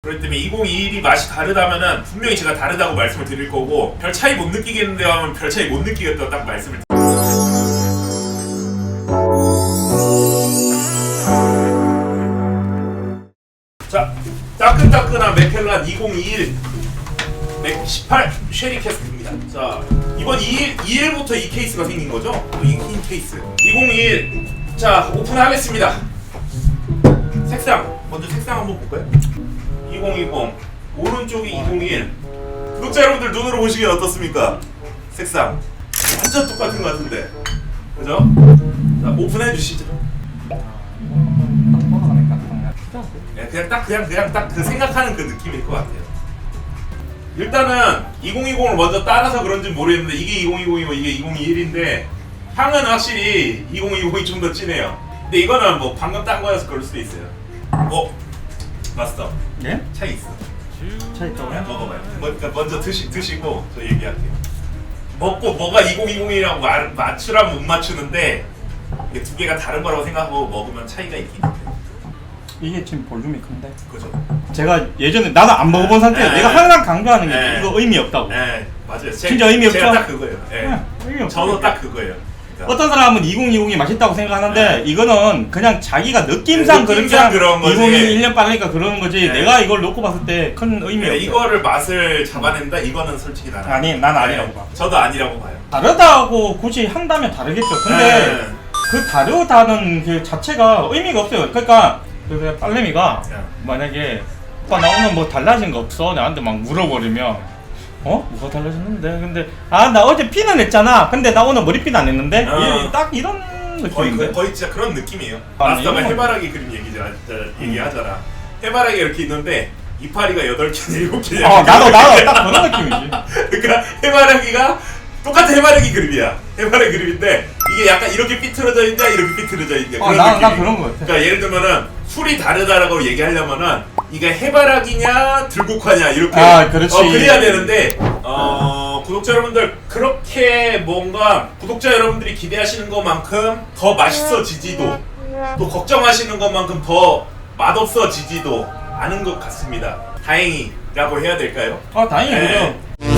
그렇기 때문에 2021이 맛이 다르다면은 분명히 제가 다르다고 말씀을 드릴 거고 별 차이 못 느끼겠는데 하면 별 차이 못 느끼겠다고 딱 말씀을 자 따끈따끈한 맥켈란 2021 118 쉐리 캐스트입니다. 자 이번 2일 2일부터 이 케이스가 생긴 거죠? 이, 이 케이스 2021. 자 오픈하겠습니다. 색상 먼저 색상 한번 볼까요? 2020 오른쪽이 2021 구독자 여러분들 눈으로 보시기엔 어떻습니까? 색상 완전 똑같은 것 같은데 그죠? 자 오픈해 주시죠. 네, 그냥 딱 그냥 그냥 딱 그 생각하는 그 느낌일 것 같아요. 일단은 2020을 먼저 따라서 그런지 모르겠는데 이게 2020이고 이게 2021인데 향은 확실히 2020이 좀 더 진해요. 근데 이거는 뭐 방금 딴 거여서 그럴 수도 있어요. 어, 마스터 예? 차이 있어. 차 있다고요? 먹어봐요. 먼저 먼저 드시 드시고 저 얘기할게요. 먹고 뭐가 2020이라고 말, 맞추라면 못 맞추는데 이게 두 개가 다른 거라고 생각하고 먹으면 차이가 있긴 해요. 이게 지금 볼륨이 큰데 그죠? 제가 예전에 나는 안 먹어본 상태에 네. 내가 항상 강조하는 게 네. 이거 의미 없다고 네, 맞아요. 제, 진짜 의미 제가 없죠? 딱 그거예요. 예. 네, 의미 없어 저도 딱 그거예요. 그러니까 어떤 사람은 2020이 맛있다고 생각하는데 네. 이거는 그냥 자기가 느낌상 네, 그런 느낌상 그런 거지. 2020이 1년 빠르니까 그러는 거지 네. 내가 이걸 놓고 봤을 때 큰 의미 네, 없어 이거를 맛을 잡아낸다. 이거는 솔직히 나는 아니, 난 아니라고 봐. 저도 아니라고 봐요. 다르다고 굳이 한다면 다르겠죠 근데 네. 그 다르다는 그 자체가 의미가 없어요 그러니까 그 빨래미가 네. 만약에 오빠 나 오늘 뭐 달라진 거 없어? 나한테 막 물어버리면 어? 뭐가 달라졌는데? 근데 아 나 어제 피는 했잖아 근데 나 오늘 머리핀 안 했는데? 어. 이- 딱 이런 거의 느낌인데? 거의 진짜 그런 느낌이에요. 아, 마스터가 이건- 해바라기 그림 얘기잖아. 얘기하잖아. 해바라기 이렇게 있는데 이파리가 8개냐 7개냐. 어 나도 나도 딱 그런 느낌이지 그러니까 해바라기가 똑같은 해바라기 그림이야. 해바라기 그림인데 이게 약간 이렇게 삐뚤어져 있냐 이렇게 삐뚤어져 있냐 어, 그런 나- 느낌. 나 그런 거 같아. 그러니까 예를 들면은 술이 다르다라고 얘기하려면은 이게 해바라기냐 들국화냐 이렇게 아, 그렇지. 어, 그래야 되는데 어, 구독자 여러분들 그렇게 뭔가 구독자 여러분들이 기대하시는 것만큼 더 맛있어지지도 또 걱정하시는 것만큼 더 맛없어지지도 않은 것 같습니다. 다행이라고 해야 될까요? 아 다행히 네.